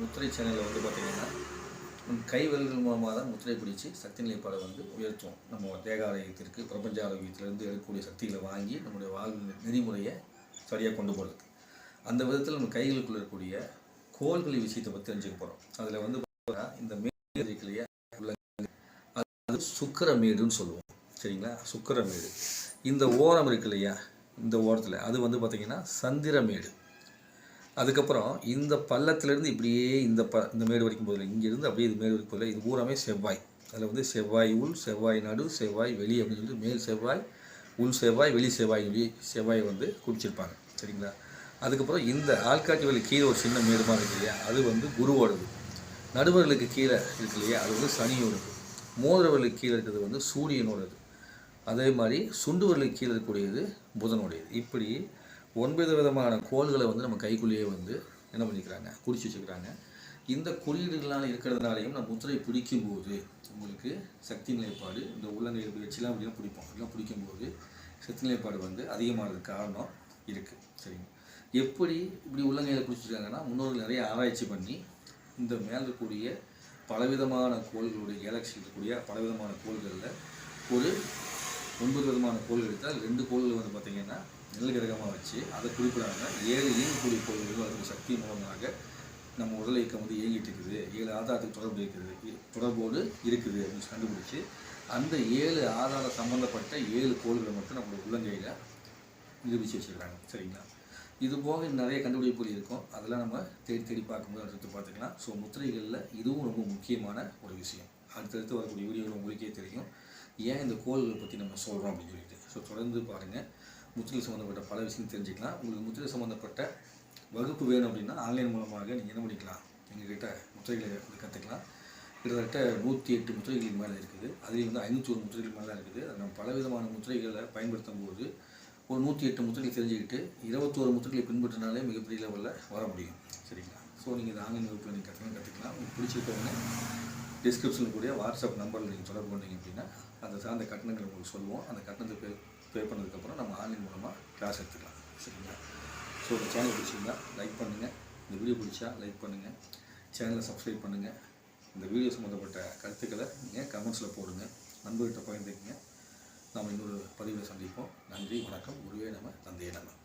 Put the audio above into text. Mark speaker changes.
Speaker 1: முத்திரை சேனலில் வந்து பார்த்திங்கன்னா நம்ம கை விரல்கள் மூலமாக தான் முத்திரை பிடிச்சு சக்தி நிலைப்பாடை வந்து உயர்த்துவோம். நம்ம தேக ஆரோக்கியத்திற்கு பிரபஞ்ச ஆரோக்கியத்திலிருந்து எடுக்கக்கூடிய சக்திகளை வாங்கி நம்முடைய வாழ்வு நெறிமுறையை சரியாக கொண்டு போகிறது அந்த விதத்தில் நம்ம கைகளுக்குள்ள இருக்கக்கூடிய கோள்களை விஷயத்தை பற்றி தெரிஞ்சுக்க போகிறோம் அதில் வந்து இந்த மேடு உள்ள அது சுக்கரமேடுன்னு சொல்லுவோம். சரிங்களா? சுக்கரமேடு. இந்த ஓரம் இருக்கு இல்லையா இந்த ஓரத்தில் அது வந்து பார்த்திங்கன்னா சந்திரமேடு. அதுக்கப்புறம் இந்த பள்ளத்துலேருந்து இப்படியே இந்த ப இந்த மேடு வரைக்கும் போதில்லை இங்கேருந்து அப்படியே இது மேடு வரைக்கும் போதில்லை இது பூராமே செவ்வாய். அதில் வந்து செவ்வாய் உள் செவ்வாய் நடு செவ்வாய் வெளி அப்படின்னு சொல்லிட்டு மேல் செவ்வாய் உள் செவ்வாய் வெளி செவ்வாய் சொல்லி செவ்வாயை வந்து குறிச்சிருப்பாங்க. சரிங்களா? அதுக்கப்புறம் இந்த ஆள்காட்டி வழி கீழே ஒரு சின்ன மேடு மாதிரி இருக்கு இல்லையா? அது வந்து குருவோடது. நடுவர்களுக்கு கீழே இருக்கு இல்லையா? அது வந்து சனியோடது. மோதிரவர்களுக்கு கீழே இருக்கிறது வந்து சூரியனோடது. அதே மாதிரி சுண்டுவர்களுக்கு கீழே இருக்கக்கூடியது புதனுடையது இப்படி ஒன்பது விதமான கோள்களை வந்து நம்ம கைக்குள்ளேயே வந்து என்ன பண்ணிக்கிறாங்க? குறித்து வச்சுக்கிறாங்க. இந்த குறியீடுகளால் இருக்கிறதுனாலையும் நம்ம முத்திரை பிடிக்கும்போது உங்களுக்கு சக்தி நிலைப்பாடு இந்த உள்ளங்கை வச்சுலாம் அப்படிலாம் பிடிப்போம். அப்படிலாம் பிடிக்கும்போது சக்தி நிலைப்பாடு வந்து அதிகமானதுக்கு காரணம் இருக்குது சரிங்க. எப்படி இப்படி உள்ளங்கையில் பிடிச்சிருக்காங்கன்னா முன்னோர்கள் நிறைய ஆராய்ச்சி பண்ணி இந்த மேலே இருக்கக்கூடிய பலவிதமான கோள்களுடைய கேலக்சி இருக்கக்கூடிய பலவிதமான கோள்களில் ஒரு ஒன்பது விதமான கோள்கள் எடுத்தால் ரெண்டு கோள்கள் வந்து பார்த்திங்கன்னா நெல் கிரகமாக வச்சு அதை குறிப்பிடாங்க ஏழு இயங்கக்கூடிய கோள்கள் அதோட சக்தி மூலமாக நம்ம உடல் இயக்கம் வந்து இயங்கிட்டு இருக்குது. ஏழு ஆதாரத்துக்கு தொடர்பு இருக்குது. தொடர்போடு இருக்குது அப்படின்னு கண்டுபிடிச்சி அந்த ஏழு ஆதார சம்மந்தப்பட்ட ஏழு கோள்களை மட்டும் நம்மளோட உள்ளங்கையில் நிரூபித்து வச்சுருக்காங்க. சரிங்களா? இது போக நிறைய கண்டுபிடிப்புகள் இருக்கும். அதெல்லாம் நம்ம தேடி தேடி பார்க்கும்போது அடுத்து பார்த்துக்கலாம். ஸோ முத்திரைகளில் இதுவும் ரொம்ப முக்கியமான ஒரு விஷயம். அடுத்தடுத்து வரக்கூடிய வீடியோவில் உங்களுக்கே தெரியும். ஏன் இந்த கோள்களை பற்றி நம்ம சொல்கிறோம் அப்படின்னு சொல்லிட்டு. ஸோ தொடர்ந்து பாருங்கள் முத்திரை சம்மந்தப்பட்ட பல விஷயம் தெரிஞ்சுக்கலாம். உங்களுக்கு முத்திரை சம்மந்தப்பட்ட வகுப்பு வேணும் அப்படின்னா ஆன்லைன் மூலமாக நீங்கள் என்ன பண்ணிக்கலாம்? எங்ககிட்ட முத்திரைகளை வந்து கற்றுக்கலாம் கிட்டத்தட்ட நூற்றி எட்டு முத்திரைகளுக்கு மேலே இருக்குது. அதில் வந்து ஐநூற்றி ஒரு முத்திரைகள் மேலே இருக்குது. அது நம்ம பலவிதமான முத்திரைகளை பயன்படுத்தும் போது ஒரு நூற்றி எட்டு முத்திரைகள் தெரிஞ்சுக்கிட்டு இருபத்தோரு முத்திரைகளை பின்பற்றினாலே மிகப்பெரிய லெவலில் வர முடியும். சரிங்களா? ஸோ நீங்கள் இந்த ஆன்லைன் வகுப்பில் நீங்கள் கற்றுக்கலாம் கற்றுக்கலாம் உங்களுக்கு பிடிச்சிருக்கவங்க டிஸ்கிரிப்ஷனில் கூடிய வாட்ஸ்அப் நம்பரில் நீங்கள் தொடர்பு கொண்டீங்க அப்படின்னா அந்த சார்ந்த கட்டணங்கள் உங்களுக்கு சொல்லுவோம். அந்த கட்டணத்தை பே பண்ணதுக்கப்புறம் நம்ம ஆன்லைன் மூலமாக கிளாஸ் எடுத்துக்கலாம். சரிங்களா? ஸோ இந்த சேனல் பிடிச்சிருந்தா லைக் பண்ணுங்கள் இந்த வீடியோ பிடிச்சா லைக் பண்ணுங்கள் சேனலை சப்ஸ்கிரைப் பண்ணுங்கள் இந்த வீடியோ சம்மந்தப்பட்ட கருத்துக்களை நீங்கள் கமெண்ட்ஸில் போடுங்க. நண்பர்கிட்ட பகிர்ந்துக்குங்க. நாம் இன்னொரு பதிவில் சந்திப்போம். நன்றி வணக்கம். குருவே நம்ம தந்தையே நம்ம